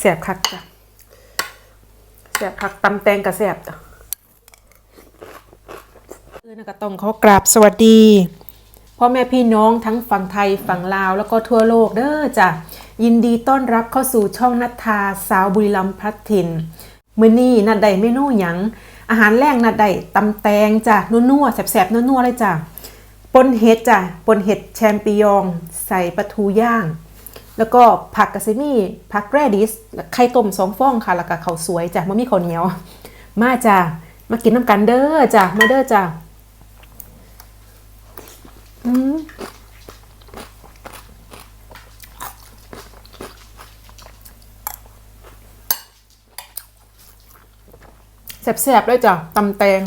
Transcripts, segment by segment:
แสบคักจ้ะแสบคักตำแตงกระแสบจ้ะเออนะก็ต้องขอกราบสวัสดีพ่อแม่พี่น้องทั้งฝั่งไทยฝั่งลาวแล้วก็ทั่วโลกเด้อจ้ะยินดีต้อนรับเข้าสู่ช่องนัทธาสาวบุรีรัมย์พลัดถิ่นมื้อนี้นัดใดเมนูหยังอาหารแรงนัดใดตำแตงจ้ะนัวๆแสบๆนัวๆเลยจ้ะปนเห็ดจ้ะปนเห็ดแชมปิญอง ใส่ปลาทูย่าง แล้วก็ผักกะซิมี่ผักแรดิสไข่ต้มสองฟองค่ะ แล้วก็ข้าวสวยจ้ะมะมีข้าวเหนียว มาจ้ะมากินน้ำกันเด้อจ้ะมาเด้อจ้ะอืมแซ่บๆเลยจ้ะตำแตง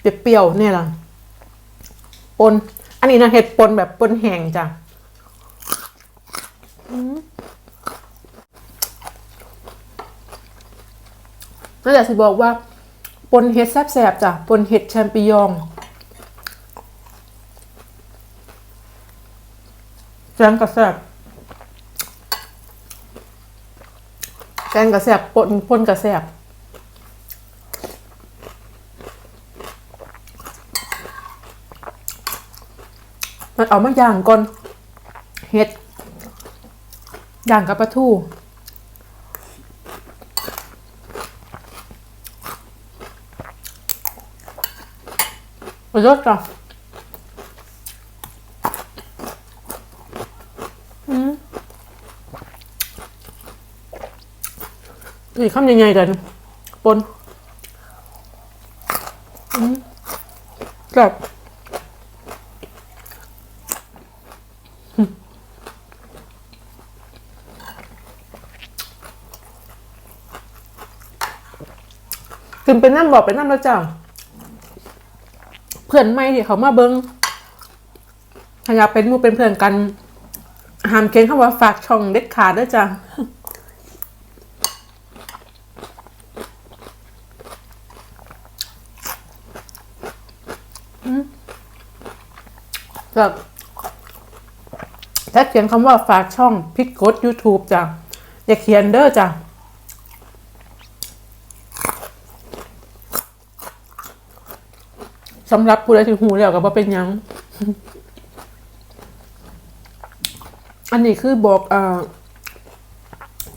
เปรี้ยวๆเนี่ยล่ะปน อันนี้นะเห็ดปนแบบปนแห้งจ้ะ นั่นแหละสิบอกว่าปนเห็ดแซ่บๆจ้ะปนเห็ดแชมปิญองแกงกระแซบแกงกระแซบปนปนกระแซบมันเอามาย่างก่อนเห็ดย่างกับปลาทู รสจ้ะอืมอีกคำยังไงกันปนอืมแบบกินเป็นน้ำบอกเป็นน้ำแล้วจ้ะเพื่อนไม่ที่เขามาเบิงถ้าอยากเป็นมูเป็นเพื่อนกันห้ามเขียนคำว่าฝากช่องเด็ดขาดด้วยจ้ะอืมแบบถ้าเขียนคำว่าฝากช่องพิกกด YouTube จ้ะอย่าเขียนเด้อจ้ะ สำหรับผู้ใดที่หูแล้วก็บ่เป็นยัง อันนี้คือบอกอ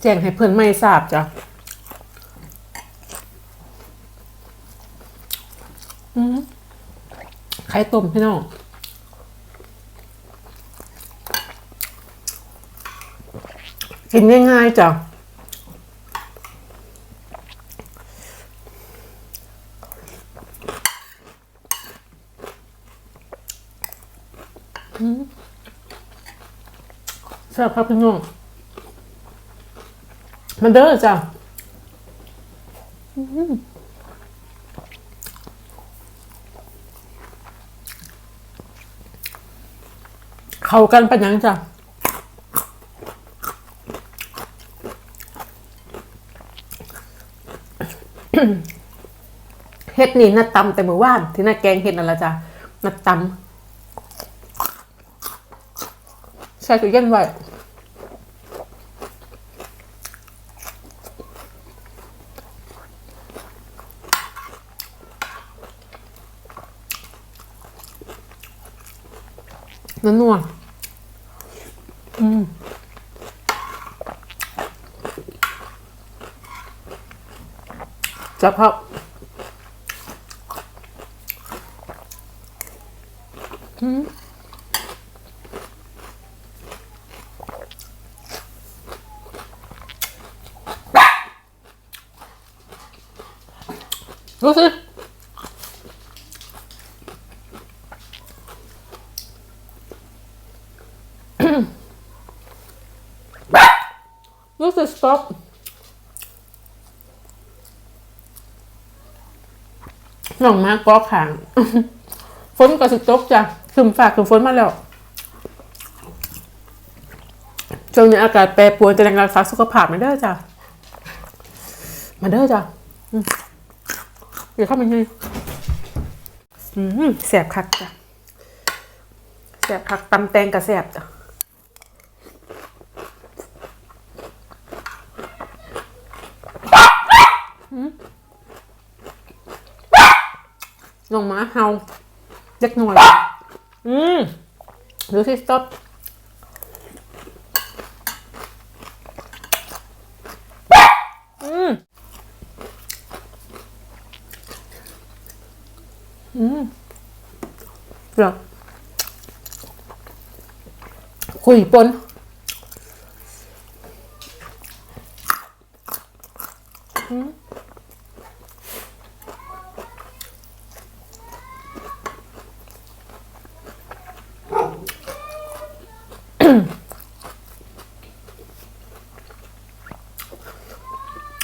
แจ้งให้เพื่อนไม่ทราบจ้ะไข่ต้มพี่น้องกินง่ายๆจ้ะ แซ่บครับพี่น้องมันเด้อจ้ะเข้ากันเป็นหยังจ้ะเฮ็ดนี่น่าตำแต่เมื่อวานที่น่าแกงเฮ็ดนั่นละจ้ะน่าตำ ใช่คือเย็นไว้นัวนัวอืมจับครับอืม รู้สึกรู้สึก stop หน่องมากก็ขางฝนก็สิตกจ้ะคืมฝากคืมฝนมาแล้วช่วงนี้อากาศแปรปรวนจะแรงรักษาสุขภาพมาเด้อจ้ะมาเด้อจ้ะ เดี๋ยวเข้ามันให้แสบคักจ้ะแสบคักตำแตงกับแสบจ้ะลงมาเฮาเล็กหน่อย อืมดูสิสต๊อป เดี๋ยคุยปน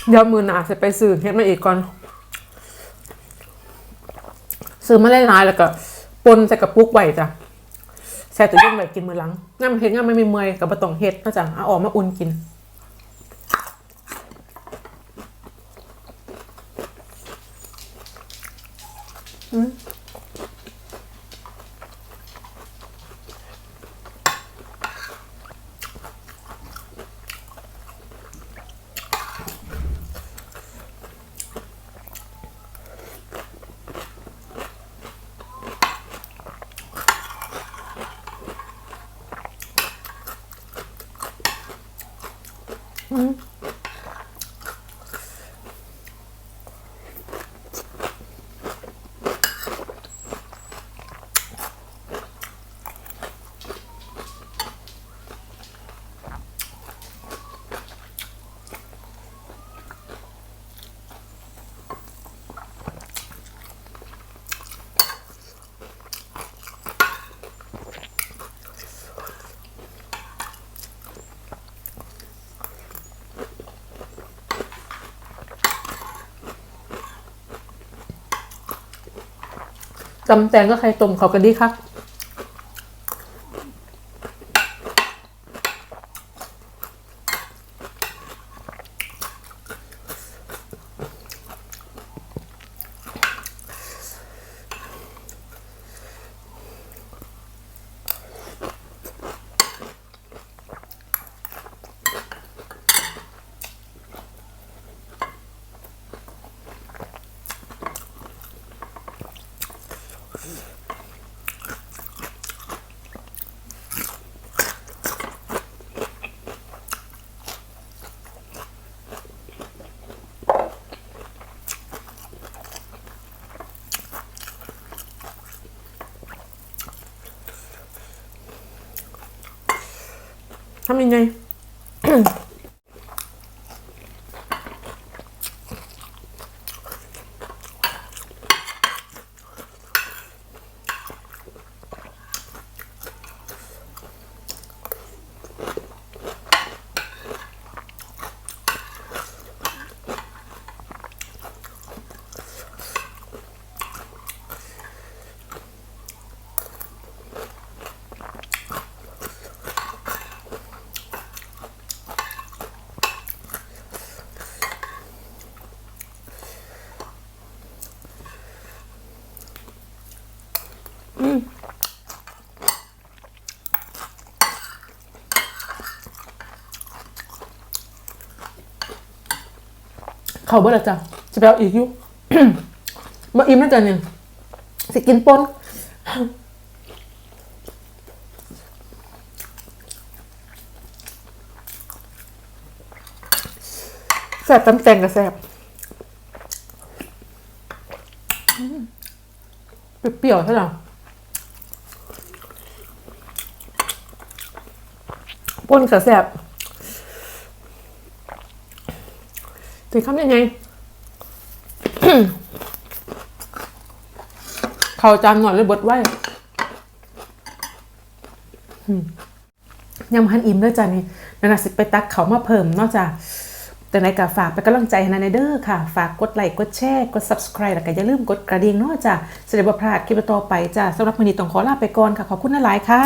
เดี๋ยวมือหนาจะไปซื้อเฮ็ดมาอีกก่อน ซื้อมาหลายแล้วก็ ปนใส่กระปุกไว้จ้ะใส่ตัวเย็นไว้กินมือหลังง่ามเห็ดง่ามไม่มีเมื่อยกับบะตองเห็ดนะจ๊ะเอาออกมาอุ่นกิน Mm-hmm. จำแตงก็ใครต้มเขากันดีครับ ทำยังไง เขาเบิดและจ้ะจะไปเอาอีกอยุมาอิ่มนะจ๊ะเนี่ยสิกินปนแซ่บตำแตงกับแซ่บเปรี้ยวใช่ไหมปนกับแซ่บ ตีคำยังไง เขาจานหน่อยเลยบดไว้อืมยังพันอิ่มด้วยจ้ะนี่นานาสิไปตักเขามาเพิ่มนอกจากแต่ในกาฝากไปนกำลังใจให้นาในเด้อค่ะ ฝากกดไลค์กดแชร์กด subscribe แล้วก็อย่าลืมกดกระดิ่งเนาะจ้ะจะได้บ่พลาดคลิปต่อไปจ้ะสำหรับมื้อนี้ต้องขอลาไปก่อนค่ะ ขอบคุณหลายๆค่ะ